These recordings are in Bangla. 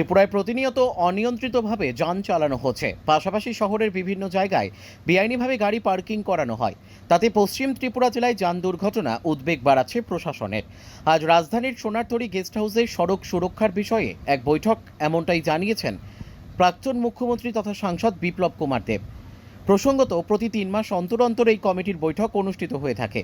ত্রিপুরায় প্রতিনিয়ত অনিয়ন্ত্রিতভাবে যান চালানো হচ্ছে। পাশাপাশি শহরের বিভিন্ন জায়গায় বেআইনিভাবে গাড়ি পার্কিং করানো হয়। তাতে পশ্চিম ত্রিপুরা জেলায় যান দুর্ঘটনা উদ্বেগ বাড়াচ্ছে প্রশাসনের। আজ রাজধানীর সোনারতরী গেস্ট হাউসে সড়ক সুরক্ষার বিষয়ে এক বৈঠক এমনটাই জানিয়েছেন প্রাক্তন মুখ্যমন্ত্রী তথা সাংসদ বিপ্লব কুমার দেব। প্রসঙ্গত, প্রতি তিন মাস অন্তর অন্তর এই কমিটির বৈঠক অনুষ্ঠিত হয়ে থাকে।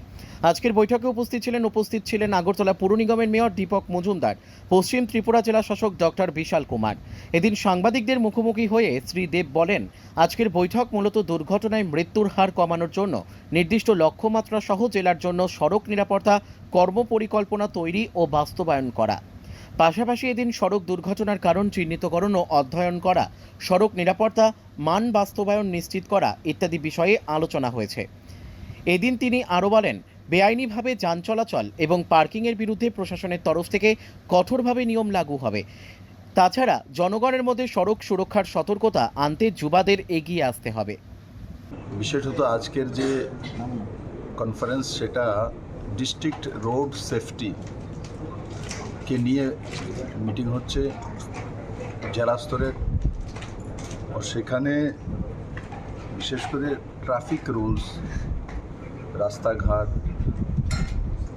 আজকের বৈঠকে উপস্থিত ছিলেন উপস্থিত ছিলেন আগরতলা পুর নিগমের মেয়র দীপক মজুমদার, পশ্চিম ত্রিপুরা জেলা শাসক ডক্টর বিশাল কুমার। এদিন সাংবাদিকদের মুখোমুখি হয়ে শ্রী দেব বলেন, আজকের বৈঠক মূলত দুর্ঘটনায় মৃত্যুর হার কমানোর জন্য, নির্দিষ্ট লক্ষ্যমাত্রা সহ জেলার জন্য সড়ক নিরাপত্তা, কর্মপরিকল্পনা তৈরি ও বাস্তবায়ন করা। পাশাপাশি এদিন সড়ক দুর্ঘটনার কারণ চিহ্নিতকরণ ও অধ্যয়ন করা, সড়ক নিরাপত্তা, মান বাস্তবায়ন নিশ্চিত করা ইত্যাদি বিষয়ে আলোচনা হয়েছে। এদিন তিনি আরও বলেন, বেআইনিভাবে যান চলাচল এবং পার্কিংয়ের বিরুদ্ধে প্রশাসনের তরফ থেকে কঠোরভাবে নিয়ম লাগু হবে। তাছাড়া জনগণের মধ্যে সড়ক সুরক্ষার সতর্কতা আনতে যুবাদের এগিয়ে আসতে হবে। বিশেষত আজকের যে কনফারেন্স সেটা ডিস্ট্রিক্ট রোড সেফটি কে নিয়ে মিটিং হচ্ছে জেলা স্তরের সেখানে বিশেষ করে ট্রাফিক রুলস, রাস্তাঘাট,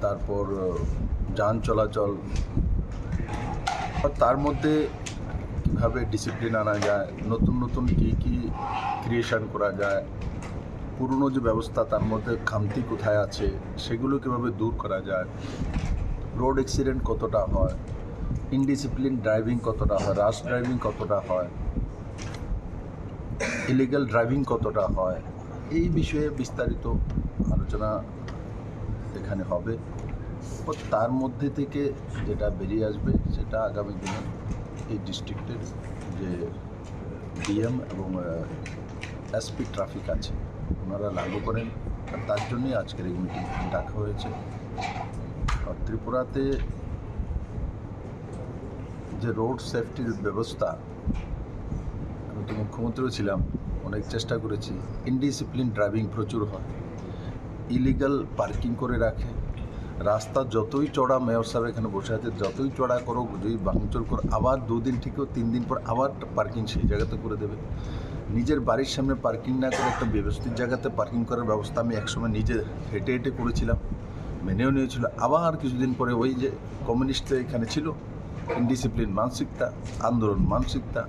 তারপর যান চলাচল, তার মধ্যে কীভাবে ডিসিপ্লিন আনা যায়, নতুন নতুন কী কী ক্রিয়েশন করা যায়, পুরনো যে ব্যবস্থা তার মধ্যে খামতি কোথায় আছে সেগুলো কীভাবে দূর করা যায়। রোড অ্যাক্সিডেন্ট কতটা হয়? ইনডিসিপ্লিন ড্রাইভিং কতটা হয়? রাশ ড্রাইভিং কতটা হয়? ইলিগাল ড্রাইভিং কতটা হয়? এই বিষয়ে বিস্তারিত আলোচনা এখানে হবে। ও তার মধ্যে থেকে যেটা বেরিয়ে আসবে, সেটা আগামী দিনে এই ডিস্ট্রিক্টের যে ডিএম এবং এসপি ট্রাফিক আছে, ওনারা লাগু করেন। তার জন্যই আজকের এই মিটিং ডাকা হয়েছে। ত্রিপুরাতে যে রোড সেফটির ব্যবস্থা, আমি তো মুখ্যমন্ত্রীও ছিলাম, অনেক চেষ্টা করেছি। ইনডিসিপ্লিন ড্রাইভিং প্রচুর হয়। ইলিগাল পার্কিং করে রাখে। রাস্তা যতই চড়া মেয়র সাহেব এখানে বসে আছে, যতই চড়া করো যদি ভাঙচুর করো, আবার দুদিন ঠিকও তিন দিন পর আবার পার্কিং সেই জায়গাতে করে দেবে। নিজের বাড়ির সামনে পার্কিং না করে একটা ব্যবস্থিত জায়গাতে পার্কিং করার ব্যবস্থা আমি একসময় নিজে হেঁটে হেঁটে করেছিলাম। মেনেও নিয়েছিল। আবার কিছুদিন পরে ওই যে কমিউনিস্ট এখানে ছিল ইনডিসিপ্লিন মানসিকতা, আন্দোলন মানসিকতা,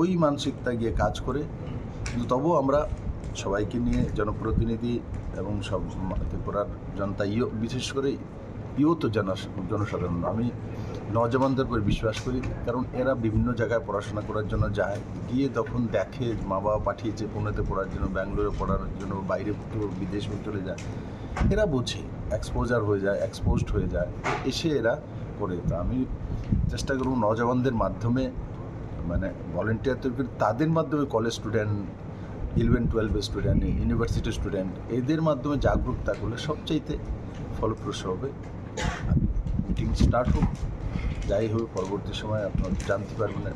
ওই মানসিকতা গিয়ে কাজ করে। কিন্তু তবুও আমরা সবাইকে নিয়ে, জনপ্রতিনিধি এবং সব ত্রিপুরার জনতা বিশেষ করে জন, জনসাধারণ। আমি নজওয়ানদের উপর বিশ্বাস করি, কারণ এরা বিভিন্ন জায়গায় পড়াশোনা করার জন্য যায়। গিয়ে তখন দেখে মা বাবা পাঠিয়েছে পুনেতে পড়ার জন্য, ব্যাঙ্গালোরে পড়ার জন্য, বাইরে বিদেশ চলে যায়। এরা বোঝে এক্সপোজার হয়ে যায় এক্সপোজড হয়ে যায়। এসে এরা করে। তো আমি চেষ্টা করব নজওয়ানদের মাধ্যমে মানে ভলেন্টিয়ার তৈরি করে তাদের মাধ্যমে কলেজ স্টুডেন্ট ইলেভেন টুয়েলভের স্টুডেন্ট ইউনিভার্সিটি স্টুডেন্ট এদের মাধ্যমে জাগরুকতা করলে সবচাইতে ফলপ্রসূ হবে মিটিং স্টার্ট হোক যাই হোক পরবর্তী সময় আপনারা জানতে পারবেন